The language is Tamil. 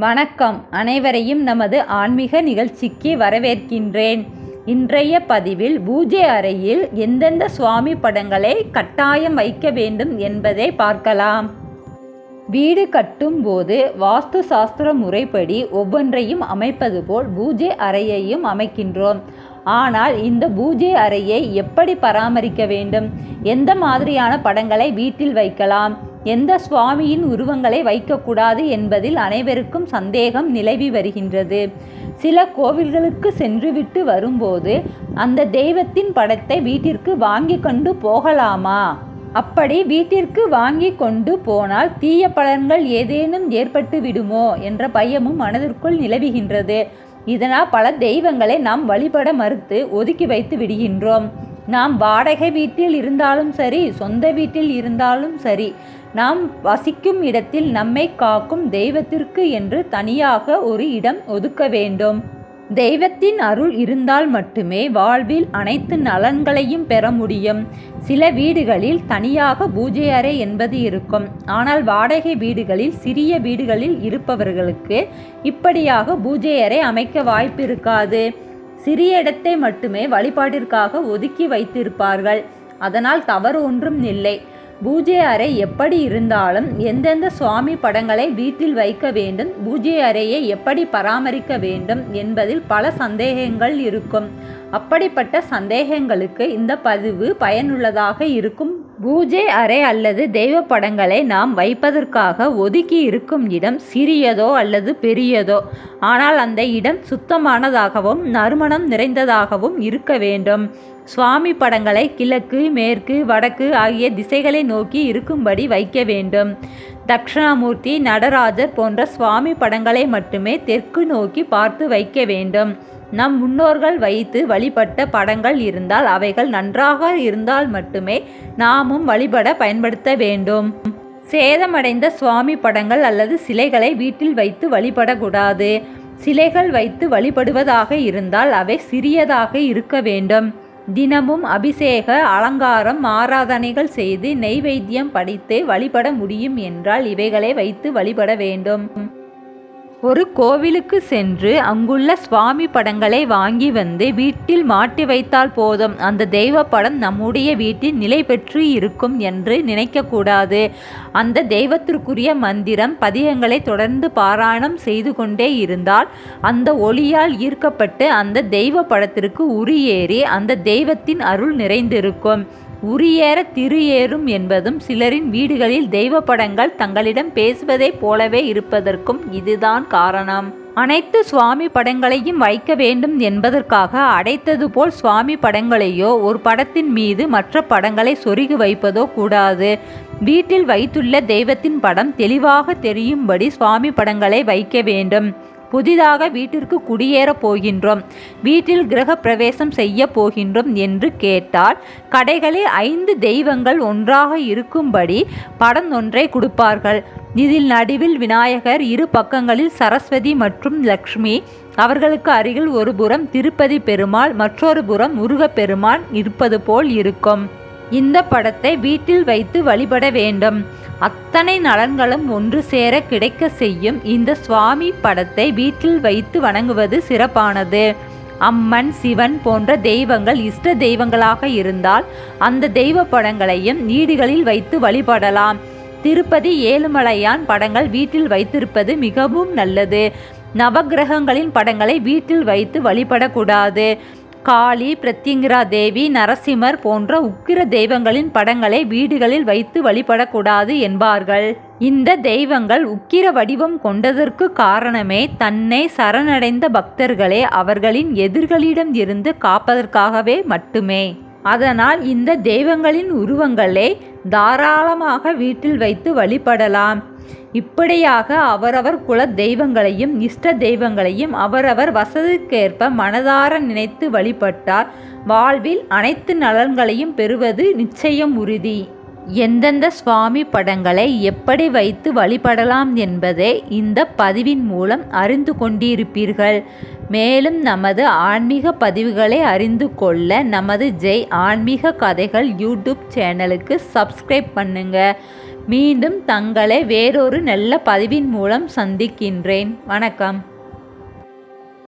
வணக்கம். அனைவரையும் நமது ஆன்மீக நிகழ்ச்சிக்கு வரவேற்கின்றேன். இன்றைய பதிவில் பூஜை அறையில் எந்தெந்த சுவாமி படங்களை கட்டாயம் வைக்க வேண்டும் என்பதை பார்க்கலாம். வீடு கட்டும் போது வாஸ்து சாஸ்திர முறைப்படி ஒவ்வொன்றையும் அமைப்பது போல் பூஜை அறையையும் அமைக்கின்றோம். ஆனால் இந்த பூஜை அறையை எப்படி பராமரிக்க வேண்டும்? எந்த மாதிரியான படங்களை வீட்டில் வைக்கலாம்? எந்த சுவாமியின் உருவங்களை வைக்கக்கூடாது என்பதில் அனைவருக்கும் சந்தேகம் நிலவி வருகின்றது. சில கோவில்களுக்கு சென்றுவிட்டு வரும்போது அந்த தெய்வத்தின் படத்தை வீட்டிற்கு வாங்கி கொண்டு போகலாமா? அப்படி வீட்டிற்கு வாங்கி கொண்டு போனால் தீய பலன்கள் ஏதேனும் ஏற்பட்டு விடுமோ? என்ற பயமும் மனதிற்குள் நிலவுகின்றது. இதனால் பல தெய்வங்களை நாம் வழிபட மறுத்து ஒதுக்கி வைத்து விடுகின்றோம். நாம் வாடகை வீட்டில் இருந்தாலும் சரி சொந்த வீட்டில் இருந்தாலும் சரி நாம் வசிக்கும் இடத்தில் நம்மை காக்கும் தெய்வத்திற்கு என்று தனியாக ஒரு இடம் ஒதுக்க வேண்டும். தெய்வத்தின் அருள் இருந்தால் மட்டுமே வாழ்வில் அனைத்து நலன்களையும் பெற முடியும். சில வீடுகளில் தனியாக பூஜை அறை என்பது இருக்கும். ஆனால் வாடகை வீடுகளில் சிறிய வீடுகளில் இருப்பவர்களுக்கு இப்படியாக பூஜை அறை அமைக்க வாய்ப்பு இருக்காது. சிறிய இடத்தை மட்டுமே வழிபாட்டிற்காக ஒதுக்கி வைத்திருப்பார்கள். அதனால் தவறு ஒன்றும் இல்லை. பூஜை அறை எப்படி இருந்தாலும் எந்தெந்த சுவாமி படங்களை வீட்டில் வைக்க வேண்டும் பூஜை அறையை எப்படி பராமரிக்க வேண்டும் என்பதில் பல சந்தேகங்கள் இருக்கும். அப்படிப்பட்ட சந்தேகங்களுக்கு இந்த பதிவு பயனுள்ளதாக இருக்கும். பூஜை அறை அல்லது தெய்வ படங்களை நாம் வைப்பதற்காக ஒதுக்கி இருக்கும் இடம் சிறியதோ அல்லது பெரியதோ. ஆனால் அந்த இடம் சுத்தமானதாகவும் நறுமணம் நிறைந்ததாகவும் இருக்க வேண்டும். சுவாமி படங்களை கிழக்கு மேற்கு வடக்கு ஆகிய திசைகளை நோக்கி இருக்கும்படி வைக்க வேண்டும். தக்ஷணாமூர்த்தி நடராஜர் போன்ற சுவாமி படங்களை மட்டுமே தெற்கு நோக்கி பார்த்து வைக்க வேண்டும். நம் முன்னோர்கள் வைத்து வழிபட்ட படங்கள் இருந்தால் அவைகள் நன்றாக இருந்தால் மட்டுமே நாமும் வழிபட பயன்படுத்த வேண்டும். சேதமடைந்த சுவாமி படங்கள் அல்லது சிலைகளை வீட்டில் வைத்து வழிபடக்கூடாது. சிலைகள் வைத்து வழிபடுவதாக இருந்தால் அவை சிறியதாக இருக்க வேண்டும். தினமும் அபிஷேக அலங்காரம் ஆராதனைகள் செய்து நெய்வேத்தியம் படித்து வழிபட முடியும் என்றால் இவைகளை வைத்து வழிபட வேண்டும். ஒரு கோவிலுக்கு சென்று அங்குள்ள சுவாமி படங்களை வாங்கி வந்து வீட்டில் மாட்டி வைத்தால் போதும். அந்த தெய்வ படம் நம்முடைய வீட்டில் நிலை பெற்று இருக்கும் என்று நினைக்கக்கூடாது. அந்த தெய்வத்திற்குரிய மந்திரம் பதியங்களை தொடர்ந்து பாராயணம் செய்து கொண்டே இருந்தால் அந்த ஒளியால் ஈர்க்கப்பட்டு அந்த தெய்வ படத்திற்கு உரியேறி அந்த தெய்வத்தின் அருள் நிறைந்திருக்கும். உரியேற திரு ஏறும் என்பதும் சிலரின் வீடுகளில் தெய்வ படங்கள் தங்களிடம் பேசுவதைப் போலவே இருப்பதற்கும் இதுதான் காரணம். அனைத்து சுவாமி படங்களையும் வைக்க வேண்டும் என்பதற்காக அடைத்தது போல் சுவாமி படங்களையோ ஒரு படத்தின் மீது மற்ற படங்களை சொருகி வைப்பதோ கூடாது. வீட்டில் வைத்துள்ள தெய்வத்தின் படம் தெளிவாக தெரியும்படி சுவாமி படங்களை வைக்க வேண்டும். புதிதாக வீட்டிற்கு குடியேறப் போகின்றோம். வீட்டில் கிரக பிரவேசம் செய்ய போகின்றோம் என்று கேட்டால் கடைகளில் ஐந்து தெய்வங்கள் ஒன்றாக இருக்கும்படி படம் ஒன்றை கொடுப்பார்கள். இதில் நடுவில் விநாயகர் இரு பக்கங்களில் சரஸ்வதி மற்றும் லக்ஷ்மி. அவர்களுக்கு அருகில் ஒரு புறம் திருப்பதி பெருமாள் மற்றொரு புறம் முருகப்பெருமான் இருப்பது போல் இருக்கும். இந்த படத்தை வீட்டில் வைத்து வழிபட வேண்டும். அத்தனை நலன்களும் ஒன்று சேர கிடைக்க செய்யும் இந்த சுவாமி படத்தை வீட்டில் வைத்து வணங்குவது சிறப்பானது. அம்மன் சிவன் போன்ற தெய்வங்கள் இஷ்ட தெய்வங்களாக இருந்தால் அந்த தெய்வ படங்களையும் வீடுகளில் வைத்து வழிபடலாம். திருப்பதி ஏழுமலையான் படங்கள் வீட்டில் வைத்திருப்பது மிகவும் நல்லது. நவகிரகங்களின் படங்களை வீட்டில் வைத்து வழிபடக்கூடாது. காளி பிரத்யங்கிரா தேவி நரசிம்மர் போன்ற உக்கிர தெய்வங்களின் படங்களை வீடுகளில் வைத்து வழிபடக்கூடாது என்பார்கள். இந்த தெய்வங்கள் உக்கிர வடிவம் கொண்டதற்கு காரணமே தன்னை சரணடைந்த பக்தர்களே அவர்களின் எதிர்களிடம் இருந்து காப்பதற்காகவே மட்டுமே. அதனால் இந்த தெய்வங்களின் உருவங்களை தாராளமாக வீட்டில் வைத்து வழிபடலாம். இப்படியாக அவரவர் குல தெய்வங்களையும் இஷ்ட தெய்வங்களையும் அவரவர் வசதிக்கேற்ப மனதார நினைத்து வழிபட்டார். வாழ்வில் அனைத்து நலன்களையும் பெறுவது நிச்சயம் உறுதி. எந்தெந்த சுவாமி படங்களை எப்படி வைத்து வழிபடலாம் என்பதை இந்த பதிவின் மூலம் அறிந்து கொண்டிருப்பீர்கள். மேலும் நமது ஆன்மீக பதிவுகளை அறிந்து கொள்ள நமது ஜெய் ஆன்மீக கதைகள் யூடியூப் சேனலுக்கு சப்ஸ்கிரைப் பண்ணுங்க. மீண்டும் தங்களை வேறொரு நல்ல பதிவின் மூலம் சந்திக்கின்றேன். வணக்கம்.